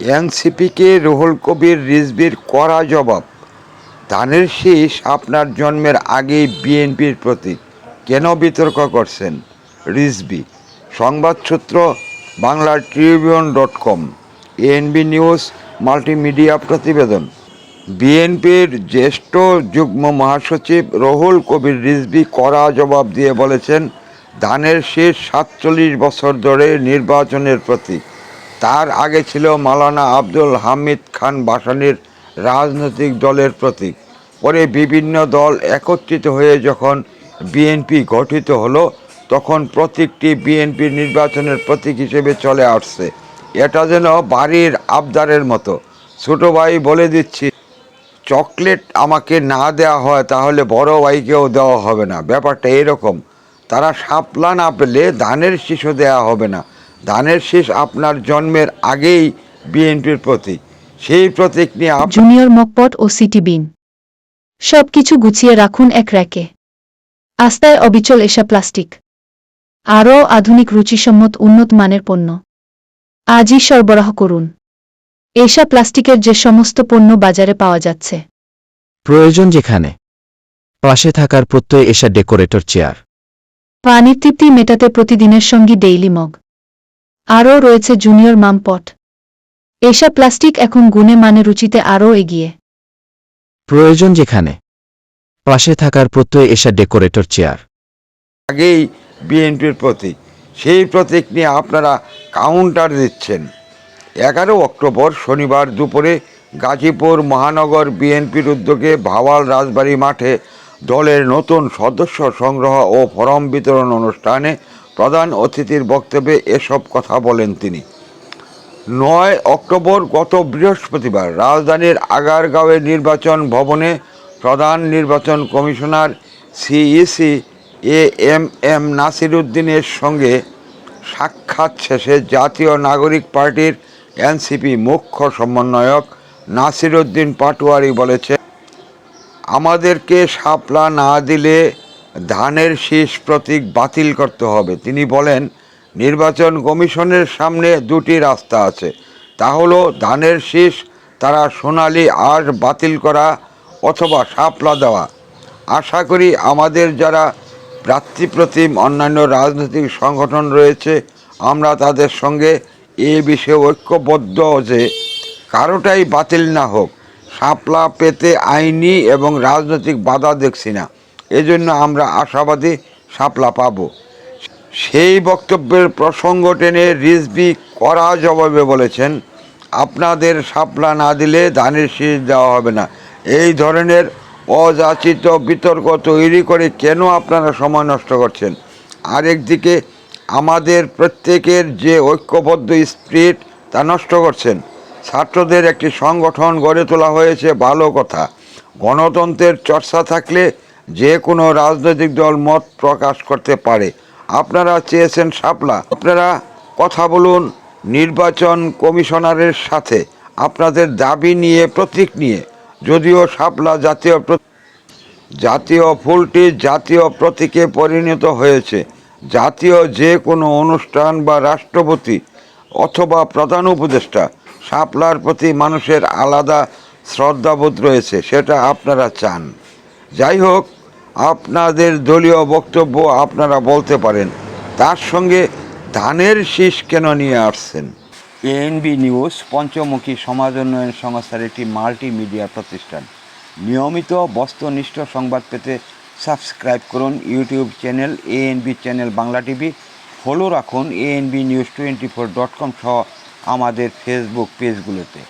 এনসিপিকে রুহুল কবির রিজবির কড়া জবাব। ধানের শীষ আপনার জন্মের আগেই বিএনপির প্রতীক। কেন বিতর্ক করছেন রিজবি সংবাদ সূত্র Bangla Tribune dot com, ANB news multimedia প্রতিবেদন। বিএনপির জ্যেষ্ঠ যুগ্ম মহাসচিব রহুল কবির রিজবি কড়া জবাব দিয়ে বলেছেন, ধানের শেষ সাতচল্লিশ বছর ধরে নির্বাচনের প্রতীক। তার আগে ছিল মালানা আব্দুল হামিদ খান বাসানির রাজনৈতিক দলের প্রতীক। পরে বিভিন্ন দল একত্রিত হয়ে যখন বিএনপি গঠিত হলো, তখন প্রতীকটি বিএনপির নির্বাচনের প্রতীক হিসেবে চলে আসছে। এটা যেন বাড়ির আবদারের মতো। ছোটো ভাই বলে দিচ্ছি, চকলেট আমাকে না দেওয়া হয় তাহলে বড় ভাইকেও দেওয়া হবে না। ব্যাপারটা এরকম, তারা শাপলা না পেলে ধানের শিশু দেওয়া হবে না। ধানের শীষ আপনার জন্মের আগেই বিএনপির প্রতীক। সেই প্রতীক নিয়ে জুনিয়র মকপট ও সিটি বিন। সবকিছু গুছিয়ে রাখুন এক র্যাকে। আস্তায় অবিচল এসা প্লাস্টিক। আরও আধুনিক রুচিসম্মত উন্নত মানের পণ্য। আজই সরবরাহ করুন। এসা প্লাস্টিকের যে সমস্ত পণ্য বাজারে পাওয়া যাচ্ছে। প্রয়োজন যেখানে। পাশে থাকার প্রত্যয় এসা ডেকোরেটর চেয়ার। পানির তৃপ্তি মেটাতে প্রতিদিনের সঙ্গী ডেইলি মগ। আরও রয়েছে জুনিয়র মামপট। এসা প্লাস্টিক এখন গুণে মানে রুচিতে আরও এগিয়ে। প্রয়োজন যেখানে। পাশে থাকার প্রত্যয় এসা ডেকোরেটর চেয়ার। আগেই বিএনপির প্রতীক। সেই প্রতীক নিয়ে আপনারা কাউন্টার দিচ্ছেন। এগারো অক্টোবর শনিবার দুপুরে গাজীপুর মহানগর বিএনপির উদ্যোগে ভাওয়াল রাজবাড়ী মাঠে দলের নতুন সদস্য সংগ্রহ ও ফরম বিতরণ অনুষ্ঠানে প্রধান অতিথির বক্তব্যে এসব কথা বলেন তিনি। নয় অক্টোবর গত বৃহস্পতিবার রাজধানীর আগারগাঁওয়ের নির্বাচন ভবনে প্রধান নির্বাচন commissioner CEC A M M Nasir উদ্দিনের সঙ্গে সাক্ষাৎ শেষে জাতীয় নাগরিক পার্টির এনসিপি মুখ্য সমন্বয়ক নাসির উদ্দিন পাটোয়ারি বলেছে আমাদেরকে শাপলা না দিলে ধানের শীষ প্রতীক বাতিল করতে হবে। তিনি বলেন, নির্বাচন কমিশনের সামনে দুটি রাস্তা আছে। তা হলো, ধানের শীষ তারা সোনালি আঁশ বাতিল করা অথবা শাপলা দেওয়া। আশা করি আমাদের যারা ভ্রাতৃপ্রতিম অন্যান্য রাজনৈতিক সংগঠন রয়েছে, আমরা তাদের সঙ্গে এ বিষয়ে ঐক্যবদ্ধ যে কারোটাই বাতিল না হোক। শাপলা পেতে আইনি এবং রাজনৈতিক বাধা দেখছি না। এজন্য আমরা আশাবাদী শাপলা পাবো। সেই বক্তব্যের প্রসঙ্গ টেনে রিজবি করা জবাবে বলেছেন, আপনাদের শাপলা না দিলে ধানের শীষ দেওয়া হবে না। এই ধরনের অযাচিত বিতর্ক তৈরি করে কেন আপনারা সময় নষ্ট করছেন? আরেকদিকে, আমাদের প্রত্যেকের যে ঐক্যবদ্ধ স্পিরিট, তা নষ্ট করছেন। ছাত্রদের একটি সংগঠন গড়ে তোলা হয়েছে ভালো কথা। গণতন্ত্রের চর্চা থাকলে যে কোনো রাজনৈতিক দল মত প্রকাশ করতে পারে। আপনারা চেয়েছেন শাপলা। আপনারা কথা বলুন নির্বাচন কমিশনারের সাথে। আপনাদের দাবি নিয়ে, প্রতীক নিয়ে। যদিও শাপলা জাতীয় জাতীয় ফুলটি জাতীয় প্রতীকে পরিণত হয়েছে। জাতীয় যে কোনো অনুষ্ঠান বা রাষ্ট্রপতি অথবা প্রধান উপদেষ্টা শাপলার প্রতি মানুষের আলাদা শ্রদ্ধাবোধ রয়েছে, সেটা আপনারা চান। যাই হোক আপনাদের দলীয় বক্তব্য আপনারা বলতে পারেন। তার সঙ্গে ধানের শীষ কেন নিয়ে আসছেন? এএনবি নিউজ পঞ্চমুখী সমাজ উন্নয়ন সংস্থার একটি মাল্টিমিডিয়া প্রতিষ্ঠান। নিয়মিত বস্তুনিষ্ঠ সংবাদ পেতে সাবস্ক্রাইব করুন YouTube channel ANB channel Bangla TV. Follow রাখুন ANB news twenty four dot com সহ আমাদের ফেসবুক পেজগুলোতে